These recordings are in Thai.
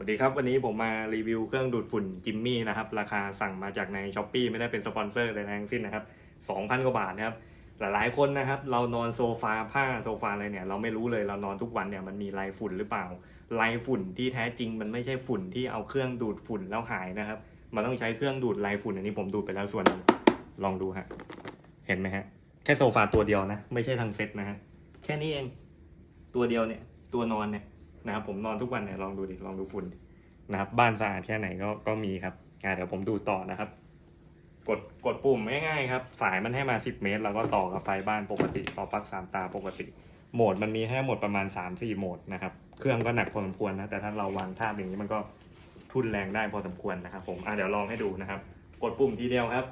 สวัสดีครับ วันนี้ผมมารีวิวเครื่องดูดฝุ่นจิมมี่นะครับ ราคาสั่งมาจากในช้อปปีไม่ได้เป็นสปอนเซอร์เลยนะทั้งสิ้นนะครับ 2,000 กว่าบาทนะครับ หลายๆคนนะครับ เรานอนโซฟาผ้าโซฟาอะไรเนี่ย เราไม่รู้เลยเรานอนทุกวันเนี่ยมันมีลายฝุ่นหรือเปล่าลายฝุ่นที่แท้จริงมันไม่ใช่ฝุ่นที่เอาเครื่องดูดฝุ่นแล้วหายนะครับ มันต้องใช้เครื่องดูดลายฝุ่นอันนี้ผมดูดไปแล้วส่วนนึงลองดูฮะเห็นไหมฮะแค่โซฟาตัวเดียวนะ ไม่ใช่ทั้งเซ็ตนะฮะแค่นี้เองตัวเดียวเนี่ยตัวนอนเนี่ย นะครับผมนอนทุกวันเนี่ยลองดูดิลองดูฝุ่นดินะครับบ้านสะอาดแค่ไหนก็ก็มีครับอ่าเดี๋ยวผมดูต่อนะครับ กดกดปุ่มง่ายๆครับ สายมันให้มา 10 เมตร แล้วก็ต่อกับไฟบ้านปกติ ต่อปลั๊กสามตาปกติ โหมดมันมีให้หมดประมาณ 3-4โหมดนะครับเครื่องก็หนักพอสมควรนะแต่ถ้าเราวางท่าอย่างนี้มันก็ทุนแรงได้พอสมควรนะครับผมอะเดี๋ยวลองให้ดูนะครับ กดปุ่มทีเดียวครับ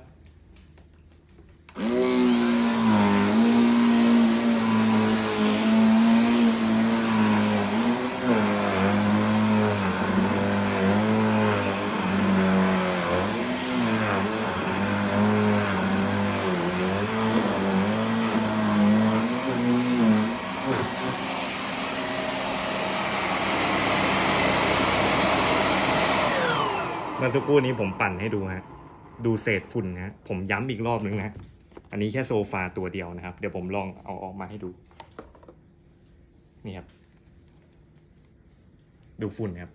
เมื่อสักครู่นี้ผมปั่นให้ดูฮะ ดูเศษฝุ่นนะผมย้ำอีกรอบนึงนะ อันนี้แค่โซฟาตัวเดียวนะครับ เดี๋ยวผมลองเอาออกมาให้ดู นี่ครับ ดูฝุ่นครับ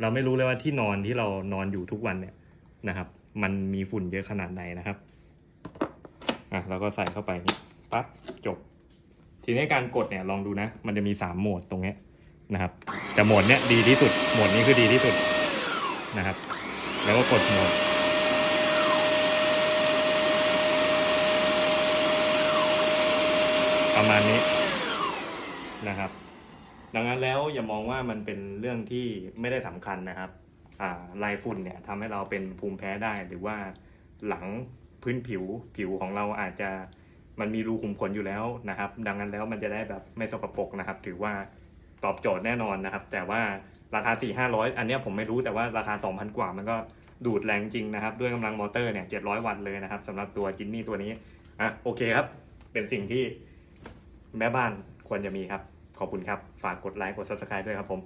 เราไม่รู้เลยว่าที่นอนที่เรานอนอยู่ทุกวันเนี่ยนะครับ มันมีฝุ่นเยอะขนาดไหนนะครับ อะเราก็ใส่เข้าไปนี่ปั๊บจบ ทีนี้การกดเนี่ยลองดูนะ มันจะมีสามโหมดตรงเนี้ยนะครับ แต่โหมดเนี้ยดีที่สุด โหมดนี้คือดีที่สุด นะครับ แล้วก็กดโหมดประมาณนี้นะครับ ดังนั้นแล้วอย่ามองว่ามันเป็นเรื่องที่ไม่ได้สำคัญนะครับลายฝุ่นเนี่ยทำให้เราเป็นภูมิแพ้ได้ หรือว่าหลังพื้นผิวผิวของเราอาจจะมันมีรูขุมขนอยู่แล้วนะครับ ดังนั้นแล้วมันจะได้แบบไม่สกปรกนะครับ ถือว่า ตอบโจทย์แน่นอนนะครับ แต่ว่าราคา 4 5 0 0 อันนี้ผมไม่รู้แต่ว่าราคา 2,000 กว่ามันก็ดูดแรงจริงนะครับ ด้วยกำลังมอเตอร์เนี่ย700 วัตต์เลยนะครับสำหรับตัวจินนี่ตัวนี้อะโอเคครับ เป็นสิ่งที่แม่บ้านควรจะมีครับ ขอบคุณครับ ฝากกดไลค์กด subscribe ด้วยครับผม